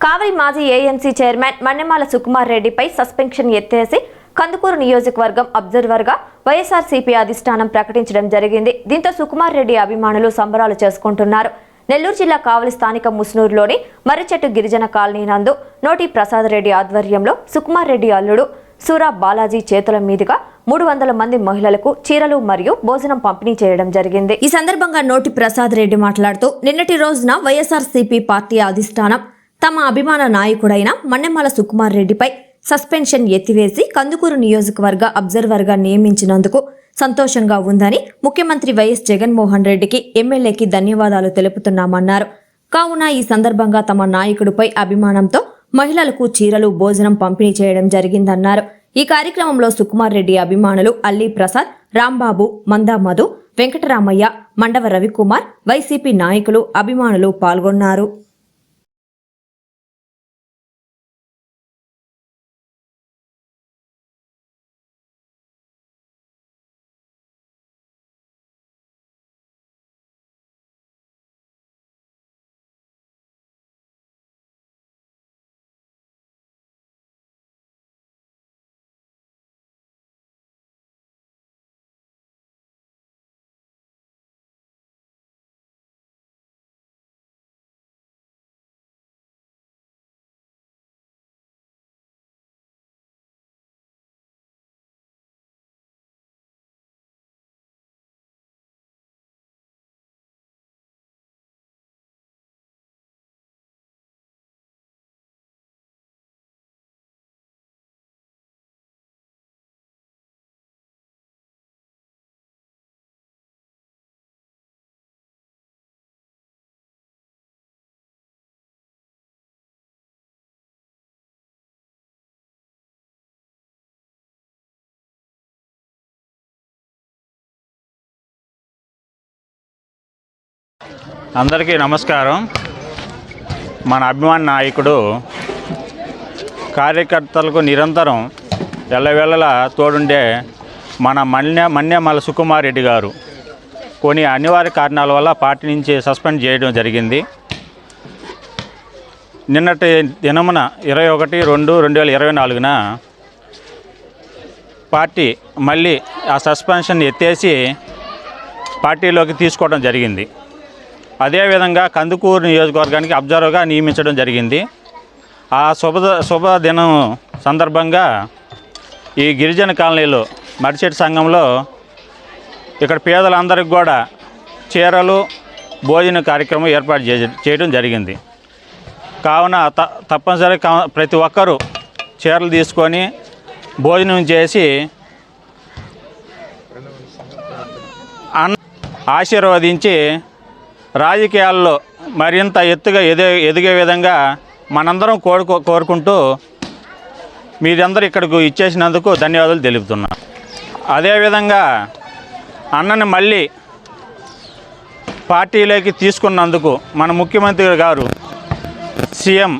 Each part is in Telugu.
కావలి మాజీ ఏఎంసీ చైర్మన్ మన్నెమాల సుకుమార్ రెడ్డిపై సస్పెన్షన్ ఎత్తేసి కందుకూరు నియోజకవర్గం అబ్జర్వర్గా వైఎస్ఆర్సీపీ అధిష్టానం ప్రకటించడం జరిగింది. దీంతో సుకుమార్ రెడ్డి అభిమానులు సంబరాలు చేసుకుంటున్నారు. నెల్లూరు జిల్లా కావలి స్థానిక ముస్నూరులోని మర్రిచెట్టు గిరిజన కాలనీ నందు నోటి ప్రసాద్ రెడ్డి ఆధ్వర్యంలో సుకుమార్ రెడ్డి అల్లుడు సూరా బాలాజీ చేతుల మీదుగా మూడు వందల మంది మహిళలకు చీరలు మరియు భోజనం పంపిణీ చేయడం జరిగింది. ఈ సందర్భంగా నోటి ప్రసాద్ రెడ్డి మాట్లాడుతూ నిన్నటి రోజున వైఎస్ఆర్సీపీ పార్టీ అధిష్టానం తమ అభిమాన నాయకుడైన మన్నెమాల సుకుమార్ రెడ్డిపై సస్పెన్షన్ ఎత్తివేసి కందుకూరు నియోజకవర్గ అబ్జర్వర్గా నియమించినందుకు సంతోషంగా ఉందని ముఖ్యమంత్రి వైఎస్ జగన్మోహన్ రెడ్డికి ఎమ్మెల్యేకి ధన్యవాదాలు తెలుపుతున్నామన్నారు. కావున ఈ సందర్భంగా తమ నాయకుడిపై అభిమానంతో మహిళలకు చీరలు భోజనం పంపిణీ చేయడం జరిగిందన్నారు. ఈ కార్యక్రమంలో సుకుమార్ రెడ్డి అభిమానులు అల్లీ ప్రసాద్ రాంబాబు మందా మధు వెంకటరామయ్య మండవ రవికుమార్ వైసీపీ నాయకులు అభిమానులు పాల్గొన్నారు. అందరికీ నమస్కారం. మన అభిమాన నాయకుడు కార్యకర్తలకు నిరంతరం ఎల్లవేళలా తోడుండే మన మన్య మన్యమల సుకుమార్ రెడ్డి గారు. కొన్ని అనివార్య కారణాల వల్ల పార్టీ నుంచి సస్పెండ్ చేయడం జరిగింది. నిన్నటి దినమున ఇరవై ఒకటి రెండు రెండు వేల ఇరవై నాలుగున పార్టీ మళ్ళీ ఆ సస్పెన్షన్ ఎత్తేసి పార్టీలోకి తీసుకోవడం జరిగింది. అదేవిధంగా కందుకూరు నియోజకవర్గానికి అబ్జర్వర్గా నియమించడం జరిగింది. ఆ శుభ శుభదినం సందర్భంగా ఈ గిరిజన కాలనీలో మరిచెట్టు సంఘంలో ఇక్కడ పేదలందరికీ కూడా చీరలు భోజన కార్యక్రమం ఏర్పాటు చే చేయడం జరిగింది. కావున త తప్పనిసరి ప్రతి ఒక్కరూ చీరలు తీసుకొని భోజనం చేసి అన్న ఆశీర్వదించి రాజకీయాల్లో మరింత ఎత్తుగా ఎదే ఎదిగే విధంగా మనందరం కోరుకో కోరుకుంటూ మీరందరూ ఇక్కడికి ఇచ్చేసినందుకు ధన్యవాదాలు తెలుపుతున్నా. అదేవిధంగా అన్నని మళ్ళీ పార్టీలోకి తీసుకున్నందుకు మన ముఖ్యమంత్రి గారు సీఎం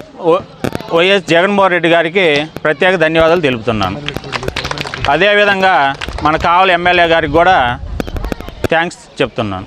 వైఎస్ జగన్మోహన్ రెడ్డి గారికి ప్రత్యేక ధన్యవాదాలు తెలుపుతున్నాను. అదేవిధంగా మన కావలి ఎమ్మెల్యే గారికి కూడా థ్యాంక్స్ చెప్తున్నాను.